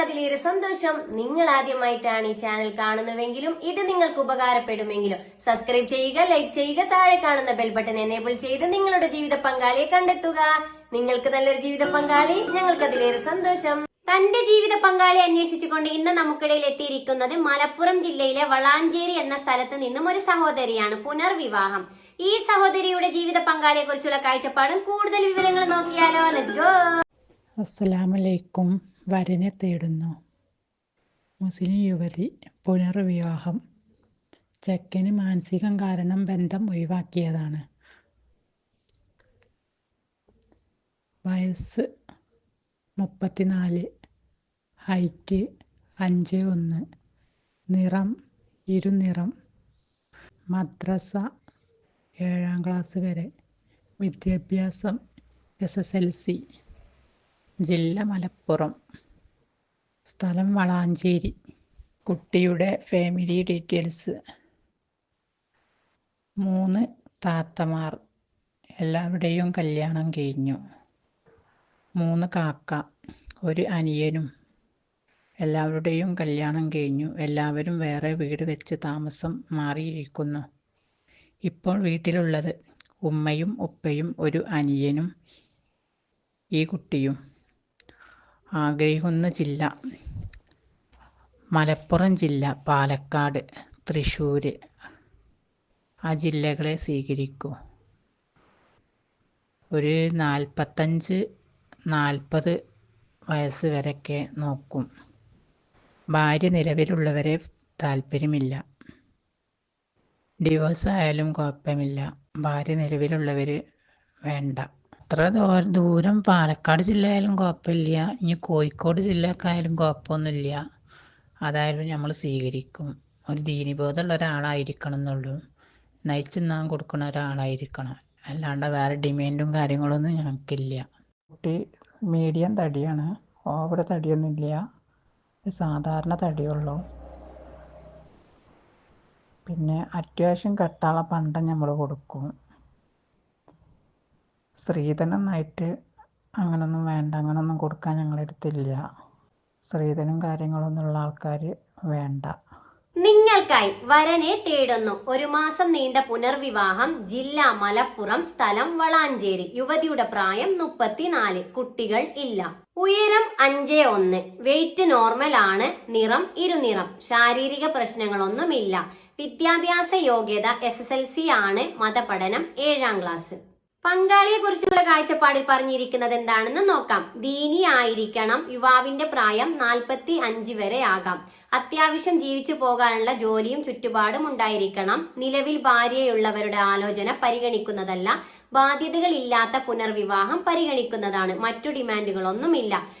അതിലേറെ സന്തോഷം. നിങ്ങൾ ആദ്യമായിട്ടാണ് ഈ ചാനൽ കാണുന്നുവെങ്കിലും ഇത് നിങ്ങൾക്ക് ഉപകാരപ്പെടുമെങ്കിലും സബ്സ്ക്രൈബ് ചെയ്യുക ലൈക്ക് ചെയ്യുക താഴെ കാണുന്ന ബെൽ ബട്ടൺ എനേബിൾ ചെയ്ത് നിങ്ങളുടെ ജീവിത പങ്കാളിയെ കണ്ടെത്തുക. നിങ്ങൾക്ക് നല്ലൊരു ജീവിത പങ്കാളി ഞങ്ങൾക്ക് അതിലേറെ സന്തോഷം. തന്റെ ജീവിത പങ്കാളി അന്വേഷിച്ചുകൊണ്ട് ഇന്ന് നമുക്കിടയിൽ എത്തിയിരിക്കുന്നത് മലപ്പുറം ജില്ലയിലെ വളാഞ്ചേരി എന്ന സ്ഥലത്ത് നിന്നും ഒരു സഹോദരിയാണ് പുനർവിവാഹം. ഈ സഹോദരിയുടെ ജീവിത പങ്കാളിയെ കുറിച്ചുള്ള കാഴ്ചപ്പാടും കൂടുതൽ വിവരങ്ങൾ നോക്കിയാലോ. ലെറ്റ്സ് ഗോ അസ്സലാമലൈക്കും. വരനെ തേടുന്നു. മുസ്ലിം യുവതി പുനർവിവാഹം. ചെക്കന് മാനസികം കാരണം ബന്ധം ഒഴിവാക്കിയതാണ്. വയസ്സ് മുപ്പത്തിനാല് ഹൈറ്റ് അഞ്ച് ഒന്ന് നിറം ഇരുനിറം. മദ്രസ ഏഴാം ക്ലാസ് വരെ. വിദ്യാഭ്യാസം എസ് എസ് എൽ സി. ജില്ല മലപ്പുറം. സ്ഥലം വളാഞ്ചേരി. കുട്ടിയുടെ ഫാമിലി ഡീറ്റെയിൽസ് മൂന്ന് താത്തമാർ. എല്ലാവരുടെയും കല്യാണം കഴിഞ്ഞു. മൂന്ന് കാക്ക. ഒരു അനിയനും. എല്ലാവരുടെയും കല്യാണം കഴിഞ്ഞു. എല്ലാവരും വേറെ വീട് വെച്ച് താമസം മാറിയിരിക്കുന്നു. ഇപ്പോൾ വീട്ടിലുള്ളത് ഉമ്മയും ഉപ്പയും ഒരു അനിയനും ഈ കുട്ടിയും. ആഗ്രഹിക്കുന്ന ജില്ല. മലപ്പുറം ജില്ല പാലക്കാട് തൃശ്ശൂർ ആ ജില്ലകളെ സ്വീകരിക്കൂ. ഒരു നാൽപ്പത്തഞ്ച് നാൽപ്പത് വയസ്സ് വരെയൊക്കെ നോക്കും. ഭാര്യ നിലവിലുള്ളവരെ താല്പര്യമില്ല. ഡിവോഴ്സ് ആയാലും കുഴപ്പമില്ല. ഭാര്യ നിലവിലുള്ളവർ വേണ്ട. അത്ര ദൂ- ദൂരം പാലക്കാട് ജില്ല ആയാലും കുഴപ്പമില്ല. ഇനി കോഴിക്കോട് ജില്ലക്കായാലും കുഴപ്പമൊന്നുമില്ല. അതായാലും നമ്മൾ സ്വീകരിക്കും. ഒരു ദീനിബോധമുള്ള ഒരാളായിരിക്കണം എന്നുള്ളൂ നാം കൊടുക്കുന്ന ഒരാളായിരിക്കണം. അല്ലാണ്ട് വേറെ ഡിമാൻഡും കാര്യങ്ങളൊന്നും ഞങ്ങൾക്കില്ല. കുട്ടി മീഡിയം തടിയാണ്. ഓവർ തടിയൊന്നുമില്ല. സാധാരണ തടിയുള്ളൂ. പിന്നെ അത്യാവശ്യം കെട്ടാനുള്ള പണ്ടം നമ്മൾ കൊടുക്കും. സ്ത്രീധനമായിട്ട് അങ്ങനൊന്നും വേണ്ട അങ്ങനൊന്നും കൊടുക്കാൻ ഞങ്ങളുടെ അടുത്തില്ല സ്ത്രീധനം കാര്യങ്ങളൊന്നും ഉള്ള ആൾക്കാർ വേണ്ട. നിങ്ങൾക്കായി വരനെ തേടുന്നു. ഒരു മാസം നീണ്ട പുനർവിവാഹം ജില്ല മലപ്പുറം സ്ഥലം വളാഞ്ചേരി യുവതിയുടെ പ്രായം മുപ്പത്തിനാല് കുട്ടികൾ ഇല്ല. ഉയരം അഞ്ച് ഒന്ന് വെയിറ്റ് നോർമൽ ആണ് നിറം ഇരുനിറം ശാരീരിക പ്രശ്നങ്ങളൊന്നുമില്ല. വിദ്യാഭ്യാസ യോഗ്യത എസ് എസ് എൽ സി ആണ് മതപഠനം ഏഴാം ക്ലാസ് പങ്കാളിയെ കുറിച്ചുള്ള കാഴ്ചപ്പാടിൽ പറഞ്ഞിരിക്കുന്നത് എന്താണെന്ന് നോക്കാം. ദീനി ആയിരിക്കണം യുവാവിന്റെ പ്രായം നാൽപ്പത്തി അഞ്ച് വരെ ആകാം. അത്യാവശ്യം ജീവിച്ചു പോകാനുള്ള ജോലിയും ചുറ്റുപാടും ഉണ്ടായിരിക്കണം. നിലവിൽ ഭാര്യയുള്ളവരുടെ ആലോചന പരിഗണിക്കുന്നതല്ല. ബാധ്യതകളില്ലാത്ത പുനർവിവാഹം പരിഗണിക്കുന്നതാണ്. മറ്റു ഡിമാൻഡുകളൊന്നുമില്ല.